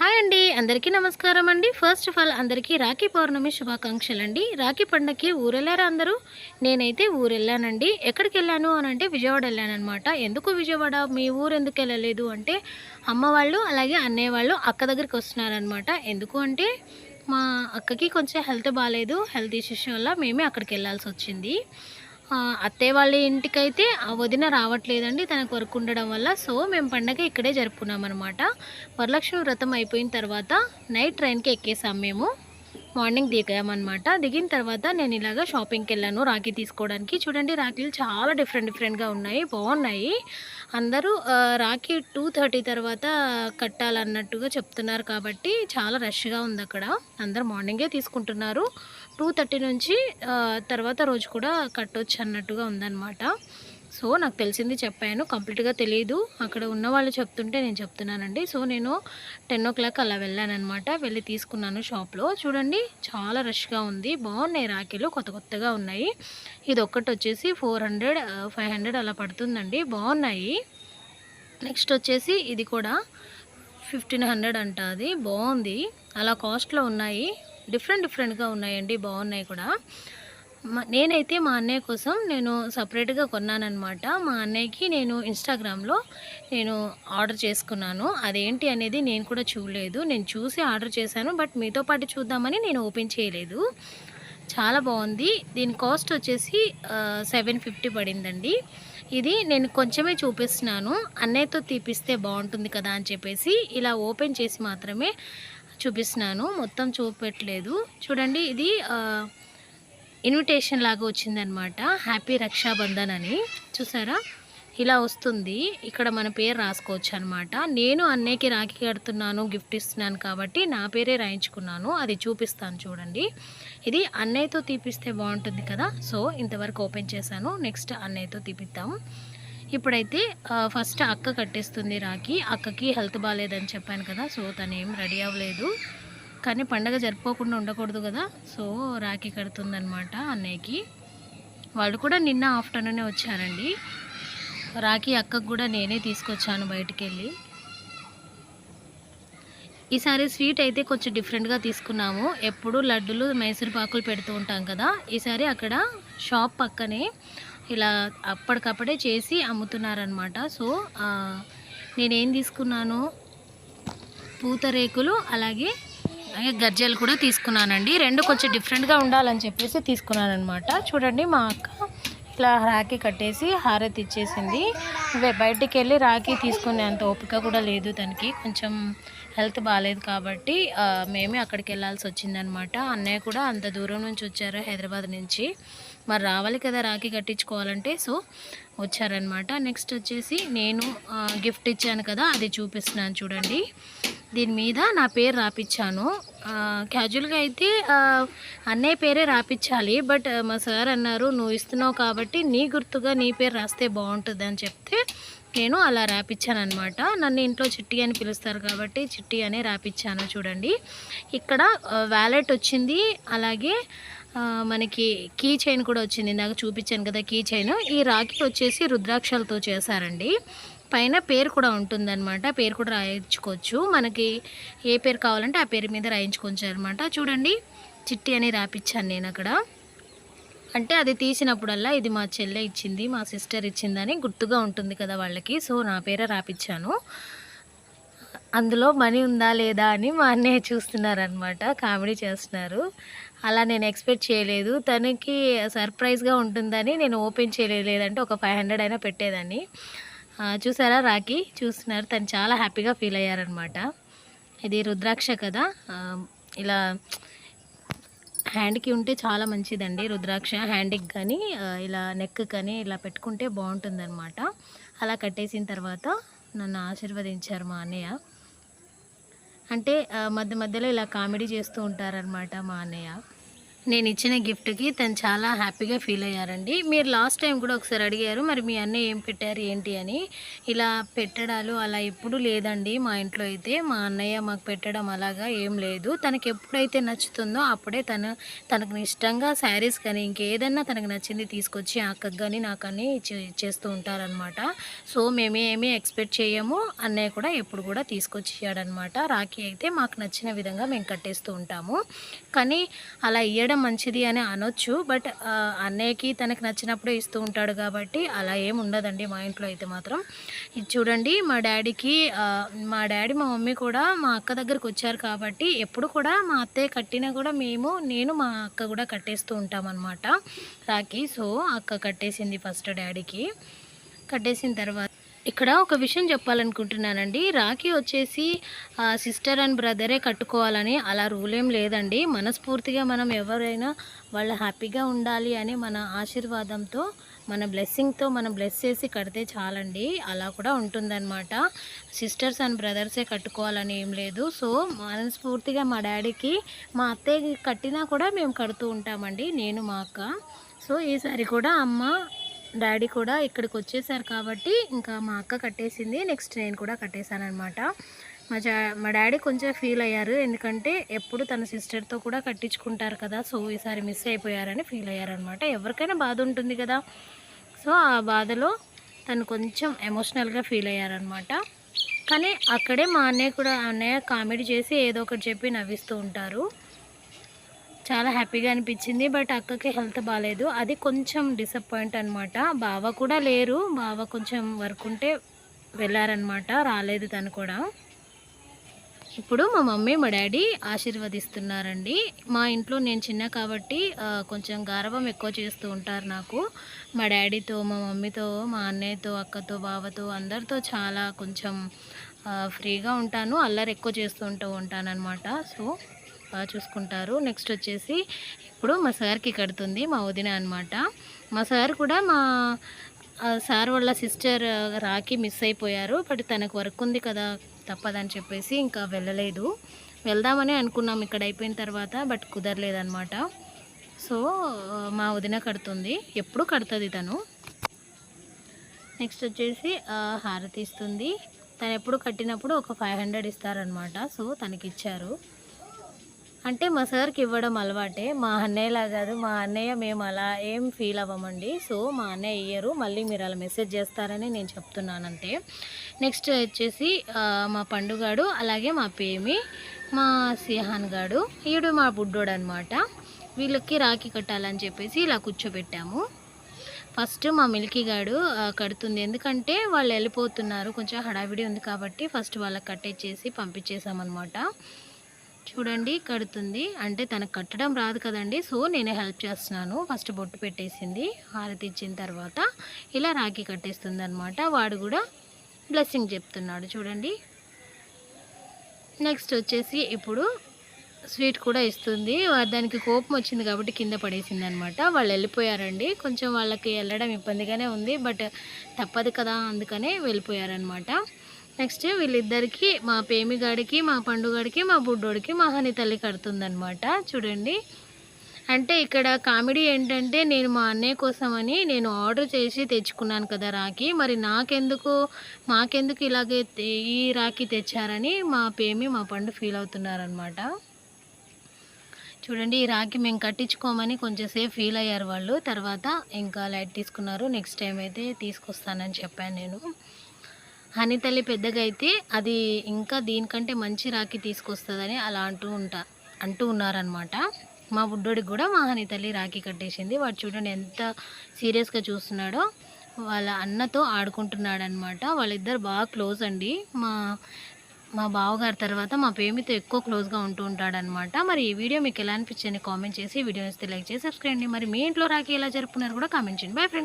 Hi అండి అందరికీ నమస్కారం అండి. ఫస్ట్ ఆఫ్ ఆల్ అందరికీ రాఖీ పౌర్ణమి శుభాకాంక్షలు అండి రాఖీ పండగకి ఊరెళ్ళారా అందరూ? నేనైతే ఊరు వెళ్ళానండి ఎక్కడికి వెళ్ళాను అని అంటే విజయవాడ వెళ్ళానమాట ఎందుకు విజయవాడ? మీ ఊరు ఎందుకు వెళ్ళలేదు అంటే అమ్మ వాళ్ళు అలాగే అన్నయ్య వాళ్ళు అక్క దగ్గరికి వస్తున్నారనమాట ఎందుకు అంటే మా అక్కకి కొంచెం హెల్త్ బాగాలేదు హెల్త్ ఇష్యూస్ వల్ల మేమే అక్కడికి వెళ్ళాల్సి వచ్చింది. అత్తయ్య వాళ్ళ ఇంటికైతే ఆ వదిన రావట్లేదండి. తనకు వర్క్ ఉండడం వల్ల. సో మేము పండగ ఇక్కడే జరుపుకున్నాం అనమాట వరలక్ష్మి వ్రతం అయిపోయిన తర్వాత నైట్ ట్రైన్కి ఎక్కేసాం మేము. మార్నింగ్ దిగామన్నమాట. దిగిన తర్వాత నేను ఇలాగ షాపింగ్కి వెళ్ళాను రాఖీ తీసుకోవడానికి. చూడండి రాఖీలు చాలా డిఫరెంట్ డిఫరెంట్గా ఉన్నాయి. బాగున్నాయి. అందరూ రాఖీ టూ థర్టీ తర్వాత కట్టాలన్నట్టుగా చెప్తున్నారు కాబట్టి చాలా రష్గా ఉంది అక్కడ అందరు మార్నింగే తీసుకుంటున్నారు. టూ థర్టీ నుంచి తర్వాత రోజు కూడా కట్టొచ్చు అన్నట్టుగా ఉందన్నమాట. సో నాకు తెలిసింది చెప్పాను. కంప్లీట్గా తెలియదు అక్కడ ఉన్న వాళ్ళు చెప్తుంటే నేను చెప్తున్నానండి. సో నేను టెన్ ఓ క్లాక్ అలా వెళ్ళానమాట వెళ్ళి తీసుకున్నాను షాప్లో. చూడండి చాలా రష్గా ఉంది. బాగున్నాయి రాఖీలు కొత్త కొత్తగా ఉన్నాయి. ఇది ఒక్కటి వచ్చేసి ఫోర్ హండ్రెడ్ ఫైవ్ హండ్రెడ్ అలా పడుతుందండి. బాగున్నాయి. నెక్స్ట్ వచ్చేసి ఇది కూడా ఫిఫ్టీన్ హండ్రెడ్ అంట అది. బాగుంది. అలా కాస్ట్లో ఉన్నాయి. డిఫరెంట్ డిఫరెంట్గా ఉన్నాయండి. బాగున్నాయి కూడా. నేనైతే మా అన్నయ్య కోసం నేను సపరేట్గా కొన్నానమాట మా అన్నయ్యకి నేను ఇన్స్టాగ్రామ్లో నేను ఆర్డర్ చేసుకున్నాను. అదేంటి అనేది నేను కూడా చూడలేదు. నేను చూసి ఆర్డర్ చేశాను. బట్ మీతో పాటు చూద్దామని నేను ఓపెన్ చేయలేదు. చాలా బాగుంది. దీని కాస్ట్ వచ్చేసి సెవెన్ ఫిఫ్టీ పడిందండి. ఇది నేను కొంచెమే చూపిస్తున్నాను. అన్నయ్యతో తీపిస్తే బాగుంటుంది కదా అని చెప్పేసి ఇలా ఓపెన్ చేసి మాత్రమే చూపిస్తున్నాను. మొత్తం చూపెట్టలేదు. చూడండి ఇది ఇన్విటేషన్ లాగా వచ్చిందనమాట. హ్యాపీ రక్షాబంధన్ అని. చూసారా? ఇలా వస్తుంది. ఇక్కడ మన పేరు రాసుకోవచ్చు అనమాట నేను అన్నయ్యకి రాఖీ కడుతున్నాను గిఫ్ట్ ఇస్తున్నాను కాబట్టి నా పేరే రాయించుకున్నాను. అది చూపిస్తాను చూడండి. ఇది అన్నయ్యతో తీపిస్తే బాగుంటుంది కదా? సో ఇంతవరకు ఓపెన్ చేశాను. నెక్స్ట్ అన్నయ్యతో తీపిద్దాం. ఇప్పుడైతే ఫస్ట్ అక్క కట్టేస్తుంది రాఖీ. అక్కకి హెల్త్ బాగాలేదని చెప్పాను కదా సో తను ఏం రెడీ అవ్వలేదు. కానీ పండగ జరుపుకోకుండా ఉండకూడదు కదా సో రాఖీ కడుతుందనమాట అన్నయ్యకి. వాళ్ళు కూడా నిన్న ఆఫ్టర్నూనే వచ్చారండి. రాఖీ అక్కకు కూడా నేనే తీసుకొచ్చాను బయటికి వెళ్ళి ఈసారి స్వీట్ అయితే కొంచెం డిఫరెంట్గా తీసుకున్నాము. ఎప్పుడు లడ్డులు మైసూర్ పాకులు పెడుతూ ఉంటాం కదా ఈసారి అక్కడ షాప్ పక్కనే ఇలా అప్పటికప్పుడే చేసి అమ్ముతున్నారనమాట సో నేనేం తీసుకున్నాను? పూతరేకులు అలాగే అలాగే గజ్జలు కూడా తీసుకున్నానండి. రెండు కొంచెం డిఫరెంట్గా ఉండాలని చెప్పేసి తీసుకున్నాను అనమాట చూడండి మా అక్క ఇట్లా రాఖీ కట్టేసి హారతి ఇచ్చేసింది. బయటికి వెళ్ళి రాఖీ తీసుకునే అంత ఓపిక కూడా లేదు తనకి. కొంచెం హెల్త్ బాగాలేదు కాబట్టి మేమే అక్కడికి వెళ్ళాల్సి వచ్చిందనమాట అన్నయ్య కూడా అంత దూరం నుంచి వచ్చారు హైదరాబాద్ నుంచి. మరి రావాలి కదా రాఖీ కట్టించుకోవాలంటే. సో వచ్చారనమాట నెక్స్ట్ వచ్చేసి నేను గిఫ్ట్ ఇచ్చాను కదా అది చూపిస్తున్నాను చూడండి. దీని మీద నా పేరు రాపిచ్చాను. క్యాజువల్గా అయితే అన్నయ్య పేరే రాపిచ్చాలి. బట్ మా సార్ అన్నారు నువ్వు ఇస్తున్నావు కాబట్టి నీ గుర్తుగా నీ పేరు రాస్తే బాగుంటుంది అని చెప్తే నేను అలా రాపిచ్చాను అనమాట నన్ను ఇంట్లో చిట్టి అని పిలుస్తారు కాబట్టి చిట్టి అనే రాపిచ్చాను చూడండి. ఇక్కడ వ్యాలెట్ వచ్చింది. అలాగే మనకి కీ చైన్ కూడా వచ్చింది. నాకు చూపించాను కదా కీ చైన్. ఈ రాఖీ వచ్చేసి రుద్రాక్షలతో చేశారండి. పైన పేరు కూడా ఉంటుందన్నమాట. పేరు కూడా రాయించుకోవచ్చు. మనకి ఏ పేరు కావాలంటే ఆ పేరు మీద రాయించుకోవచ్చు అనమాట చూడండి. చిట్టి అని రాపిచ్చాను నేను అక్కడ. అంటే అది తీసినప్పుడల్లా ఇది మా చెల్లె ఇచ్చింది మా సిస్టర్ ఇచ్చిందని గుర్తుగా ఉంటుంది కదా వాళ్ళకి. సో నా పేరే రాపిచ్చాను. అందులో మనీ ఉందా లేదా అని మా అన్నయ్య చూస్తున్నారనమాట కామెడీ చేస్తున్నారు. అలా నేను ఎక్స్పెక్ట్ చేయలేదు. తనకి సర్ప్రైజ్గా ఉంటుందని నేను ఓపెన్ చేయలేదు. లేదంటే ఒక ఫైవ్ హండ్రెడ్ అయినా పెట్టేదాన్ని. చూసారా రాఖీ? చూస్తున్నారు. తను చాలా హ్యాపీగా ఫీల్ అయ్యారనమాట ఇది రుద్రాక్ష కదా. ఇలా హ్యాండ్కి ఉంటే చాలా మంచిదండి రుద్రాక్ష. హ్యాండ్కి కానీ ఇలా నెక్ కానీ ఇలా పెట్టుకుంటే బాగుంటుందన్నమాట. అలా కట్టేసిన తర్వాత నన్ను ఆశీర్వదించారు మా అన్నయ్య. అంటే మధ్య మధ్యలో ఇలా కామెడీ చేస్తూ ఉంటారనమాట మా అన్నయ్య. నేను ఇచ్చిన గిఫ్ట్కి తను చాలా హ్యాపీగా ఫీల్ అయ్యారండి. మీరు లాస్ట్ టైం కూడా ఒకసారి అడిగారు మరి మీ అన్నయ్య ఏం పెట్టారు ఏంటి అని? ఇలా పెట్టడాలు అలా ఎప్పుడు లేదండి మా ఇంట్లో అయితే. మా అన్నయ్య మాకు పెట్టడం అలాగా ఏం లేదు. తనకి ఎప్పుడైతే నచ్చుతుందో అప్పుడే తను తనకు ఇష్టంగా శారీస్ కానీ ఇంకేదన్నా తనకు నచ్చింది తీసుకొచ్చి అక్కకు కానీ నాకు కానీ చేస్తూ ఉంటారనమాట సో మేమేమీ ఎక్స్పెక్ట్ చేయము. అన్నయ్య కూడా ఎప్పుడు కూడా తీసుకొచ్చి ఇచ్చాడనమాట రాఖీ అయితే మాకు నచ్చిన విధంగా మేము కట్టేస్తూ ఉంటాము. కానీ అలా ఇయ్యడం మంచిది అని అనొచ్చు బట్ అన్నయ్యకి తనకు నచ్చినప్పుడే ఇస్తూ ఉంటాడు కాబట్టి అలా ఏం ఉండదండి మా ఇంట్లో అయితే మాత్రం. ఇది చూడండి మా డాడీకి మా డాడీ మా మమ్మీ కూడా మా అక్క దగ్గరకు వచ్చారు కాబట్టి ఎప్పుడు కూడా మా అత్తయ్య కట్టినా కూడా మేము నేను మా అక్క కూడా కట్టేస్తూ ఉంటామన్నమాట రాఖీ సో అక్క కట్టేసింది ఫస్ట్ డాడీకి. కట్టేసిన తర్వాత ఇక్కడ ఒక విషయం చెప్పాలనుకుంటున్నానండి. రాఖీ వచ్చేసి సిస్టర్ అండ్ బ్రదరే కట్టుకోవాలని అలా రూల్ ఏం లేదండి. మనస్ఫూర్తిగా మనం ఎవరైనా వాళ్ళు హ్యాపీగా ఉండాలి అని మన ఆశీర్వాదంతో మన బ్లెస్సింగ్తో మనం బ్లెస్ చేసి కడితే చాలండి. అలా కూడా ఉంటుందన్నమాట. సిస్టర్స్ అండ్ బ్రదర్సే కట్టుకోవాలని ఏం లేదు. సో మనస్ఫూర్తిగా మా డాడీకి మా అత్తయ్య కట్టినా కూడా మేము కడుతూ ఉంటామండి. నేను మా అక్క. సో ఈసారి కూడా అమ్మ డాడీ కూడా ఇక్కడికి వచ్చేసారు కాబట్టి ఇంకా మా అక్క కట్టేసింది. నెక్స్ట్ నేను కూడా కట్టేశానమాట అనమాట మా జా మా డాడీ కొంచెం ఫీల్ అయ్యారు. ఎందుకంటే ఎప్పుడు తన సిస్టర్తో కూడా కట్టించుకుంటారు కదా సో ఈసారి మిస్ అయిపోయారని ఫీల్ అయ్యారనమాట ఎవరికైనా బాధ ఉంటుంది కదా. సో ఆ బాధలో తను కొంచెం ఎమోషనల్గా ఫీల్ అయ్యారనమాట కానీ అక్కడే మా అన్నయ్య కూడా అన్నయ్య కామెడీ చేసి ఏదో ఒకటి చెప్పి నవ్విస్తూ ఉంటారు. చాలా హ్యాపీగా అనిపించింది. బట్ అక్కకి హెల్త్ బాగాలేదు అది కొంచెం డిసప్పాయింట్ అనమాట బావ కూడా లేరు. బావ కొంచెం వర్క్ ఉంటే వెళ్ళారనమాట రాలేదు తను కూడా. ఇప్పుడు మా మమ్మీ మా డాడీ ఆశీర్వదిస్తున్నారండి. మా ఇంట్లో నేను చిన్న కాబట్టి కొంచెం గారవం ఎక్కువ చేస్తూ ఉంటారు నాకు. మా డాడీతో మా మమ్మీతో మా అన్నయ్యతో అక్కతో బావతో అందరితో చాలా కొంచెం ఫ్రీగా ఉంటాను. అల్లరి ఎక్కువ చేస్తూ ఉంటూ ఉంటానన్నమాట. సో బాగా చూసుకుంటారు. నెక్స్ట్ వచ్చేసి ఇప్పుడు మా సార్కి కడుతుంది మా వదిన అనమాట మా సార్ కూడా మా సార్ వాళ్ళ సిస్టర్ రాకి మిస్ అయిపోయారు. బట్ తనకు వర్క్ ఉంది కదా తప్పదని చెప్పేసి ఇంకా వెళ్ళలేదు. వెళ్దామని అనుకున్నాం ఇక్కడ అయిపోయిన తర్వాత బట్ కుదరలేదనమాట సో మా వదిన కడుతుంది. ఎప్పుడు కడుతుంది తను? నెక్స్ట్ వచ్చేసి హారతి ఇస్తుంది. తను ఎప్పుడు కట్టినప్పుడు ఒక ఫైవ్ హండ్రెడ్ ఇస్తారనమాట సో తనకి ఇచ్చారు అంటే మా సార్కి ఇవ్వడం అలవాటే. మా అన్నయ్యలా కాదు మా అన్నయ్య మేము అలా ఏం ఫీల్ అవ్వమండి. సో మా అన్నయ్య ఇయ్యరు మళ్ళీ మీరు అలా మెసేజ్ చేస్తారని నేను చెప్తున్నానంటే. నెక్స్ట్ వచ్చేసి మా పండుగాడు అలాగే మా పేమి మా సిహాన్ గాడు ఈడు మా బుడ్డోడు అనమాట వీళ్ళకి రాఖీ కట్టాలని చెప్పేసి ఇలా కూర్చోబెట్టాము. ఫస్ట్ మా మిల్కీ గాడు కడుతుంది. ఎందుకంటే వాళ్ళు వెళ్ళిపోతున్నారు కొంచెం హడావిడి ఉంది కాబట్టి ఫస్ట్ వాళ్ళకి కట్టేసేసి పంపించేసామన్నమాట చూడండి కడుతుంది. అంటే తనకు కట్టడం రాదు కదండి. సో నేనే హెల్ప్ చేస్తున్నాను. ఫస్ట్ బొట్టు పెట్టేసింది. హారతి ఇచ్చిన తర్వాత ఇలా రాఖీ కట్టేస్తుంది అనమాట వాడు కూడా బ్లెస్సింగ్ చెప్తున్నాడు. చూడండి. నెక్స్ట్ వచ్చేసి ఇప్పుడు స్వీట్ కూడా ఇస్తుంది. దానికి కోపం వచ్చింది కాబట్టి కింద పడేసింది అనమాట వాళ్ళు వెళ్ళిపోయారండి. కొంచెం వాళ్ళకి వెళ్ళడం ఇబ్బందిగానే ఉంది. బట్ తప్పదు కదా అందుకనే వెళ్ళిపోయారనమాట నెక్స్ట్ వీళ్ళిద్దరికి మా పేమిగాడికి మా పండుగడికి మా బుడ్డోడికి మా హని తల్లి కడుతుందనమాట చూడండి. అంటే ఇక్కడ కామెడీ ఏంటంటే నేను మా అన్నయ్య కోసమని నేను ఆర్డర్ చేసి తెచ్చుకున్నాను కదా రాఖీ. మరి నాకెందుకు మాకెందుకు ఇలాగే ఈ రాఖీ తెచ్చారని మా పేమి మా పండు ఫీల్ అవుతున్నారనమాట చూడండి ఈ రాఖీ మేము కట్టించుకోమని కొంచెంసేపు ఫీల్ అయ్యారు వాళ్ళు. తర్వాత ఇంకా లైట్ తీసుకున్నారు. నెక్స్ట్ టైం అయితే తీసుకొస్తానని చెప్పాను నేను. హనీ తల్లి పెద్దగా అయితే అది ఇంకా దీనికంటే మంచి రాఖీ తీసుకొస్తుందని అలా అంటూ ఉంటా అంటూ ఉన్నారనమాట మా బుడ్డోడికి కూడా మా హనీ తల్లి రాఖీ కట్టేసింది. వాడు చూడండి ఎంత సీరియస్గా చూస్తున్నాడో వాళ్ళ అన్నతో ఆడుకుంటున్నాడు అనమాట వాళ్ళిద్దరు బాగా క్లోజ్ అండి. మా మా బావగారి తర్వాత మా పేమితో ఎక్కువ క్లోజ్గా ఉంటూ ఉంటాడనమాట మరి ఈ వీడియో మీకు ఎలా అనిపించింది కామెంట్ చేసి వీడియో ఇస్తే లైక్ చేసి సబ్స్క్రైబ్ చేయండి. మరి మీ ఇంట్లో రాఖీ ఎలా జరుపుకున్నారు కూడా కామెంట్ చేయండి. Bye friends